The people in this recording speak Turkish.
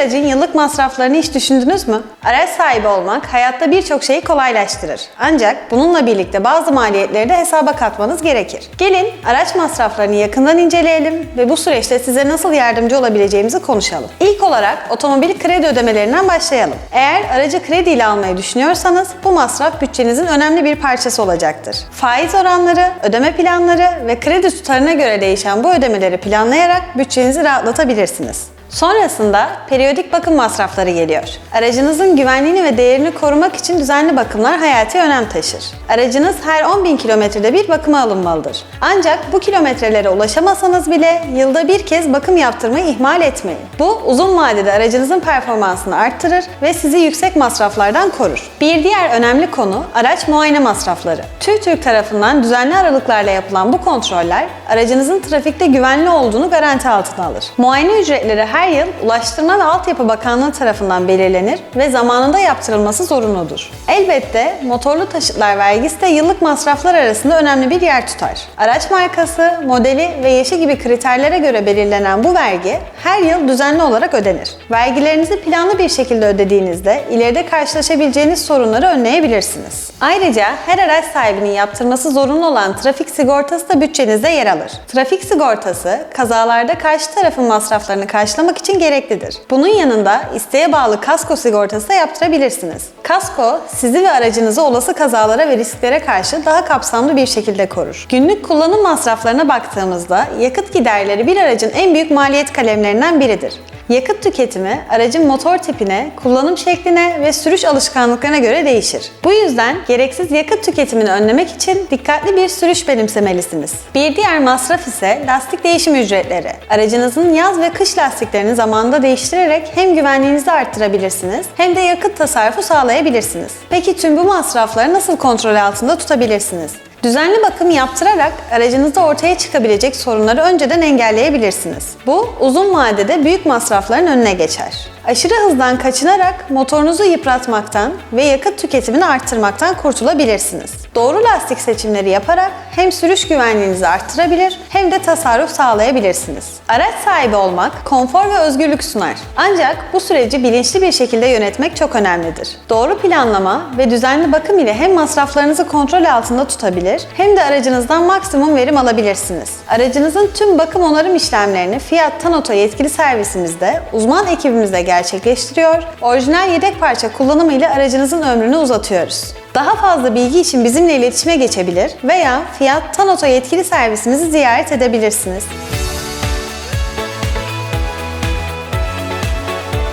aracın yıllık masraflarını hiç düşündünüz mü? Araç sahibi olmak hayatta birçok şeyi kolaylaştırır. Ancak bununla birlikte bazı maliyetleri de hesaba katmanız gerekir. Gelin araç masraflarını yakından inceleyelim ve bu süreçte size nasıl yardımcı olabileceğimizi konuşalım. İlk olarak otomobil kredi ödemelerinden başlayalım. Eğer aracı kredi ile almayı düşünüyorsanız bu masraf bütçenizin önemli bir parçası olacaktır. Faiz oranları, ödeme planları ve kredi tutarına göre değişen bu ödemeleri planlayarak bütçenizi rahatlatabilirsiniz. Sonrasında periyodik bakım masrafları geliyor. Aracınızın güvenliğini ve değerini korumak için düzenli bakımlar hayati önem taşır. Aracınız her 10.000 kilometrede bir bakıma alınmalıdır. Ancak bu kilometrelere ulaşamasanız bile yılda bir kez bakım yaptırmayı ihmal etmeyin. Bu uzun vadede aracınızın performansını arttırır ve sizi yüksek masraflardan korur. Bir diğer önemli konu araç muayene masrafları. TÜRTÜRK tarafından düzenli aralıklarla yapılan bu kontroller aracınızın trafikte güvenli olduğunu garanti altına alır. Muayene ücretleri her yıl Ulaştırma ve Altyapı Bakanlığı tarafından belirlenir ve zamanında yaptırılması zorunludur. Elbette motorlu taşıtlar vergisi de yıllık masraflar arasında önemli bir yer tutar. Araç markası, modeli ve yaşı gibi kriterlere göre belirlenen bu vergi her yıl düzenli olarak ödenir. Vergilerinizi planlı bir şekilde ödediğinizde ileride karşılaşabileceğiniz sorunları önleyebilirsiniz. Ayrıca her araç sahibinin yaptırması zorunlu olan trafik sigortası da bütçenizde yer alır. Trafik sigortası kazalarda karşı tarafın masraflarını karşılamak için gereklidir. Bunun yanında isteğe bağlı kasko sigortası da yaptırabilirsiniz. Kasko sizi ve aracınızı olası kazalara ve risklere karşı daha kapsamlı bir şekilde korur. Günlük kullanım masraflarına baktığımızda yakıt giderleri bir aracın en büyük maliyet kalemlerinden biridir. Yakıt tüketimi aracın motor tipine, kullanım şekline ve sürüş alışkanlıklarına göre değişir. Bu yüzden gereksiz yakıt tüketimini önlemek için dikkatli bir sürüş benimsemelisiniz. Bir diğer masraf ise lastik değişim ücretleri. Aracınızın yaz ve kış lastiklerini zamanında değiştirerek hem güvenliğinizi arttırabilirsiniz hem de yakıt tasarrufu sağlayabilirsiniz. Peki tüm bu masrafları nasıl kontrol altında tutabilirsiniz? Düzenli bakım yaptırarak aracınızda ortaya çıkabilecek sorunları önceden engelleyebilirsiniz. Bu uzun vadede büyük masrafların önüne geçer. Aşırı hızdan kaçınarak motorunuzu yıpratmaktan ve yakıt tüketimini arttırmaktan kurtulabilirsiniz. Doğru lastik seçimleri yaparak hem sürüş güvenliğinizi arttırabilir hem de tasarruf sağlayabilirsiniz. Araç sahibi olmak konfor ve özgürlük sunar. Ancak bu süreci bilinçli bir şekilde yönetmek çok önemlidir. Doğru planlama ve düzenli bakım ile hem masraflarınızı kontrol altında tutabilir hem de aracınızdan maksimum verim alabilirsiniz. Aracınızın tüm bakım onarım işlemlerini Fiat Tanoto yetkili servisimizde uzman ekibimizle gerçekleştiriyor. Orijinal yedek parça kullanımı ile aracınızın ömrünü uzatıyoruz. Daha fazla bilgi için bizimle iletişime geçebilir veya Fiat Tanoto yetkili servisimizi ziyaret edebilirsiniz.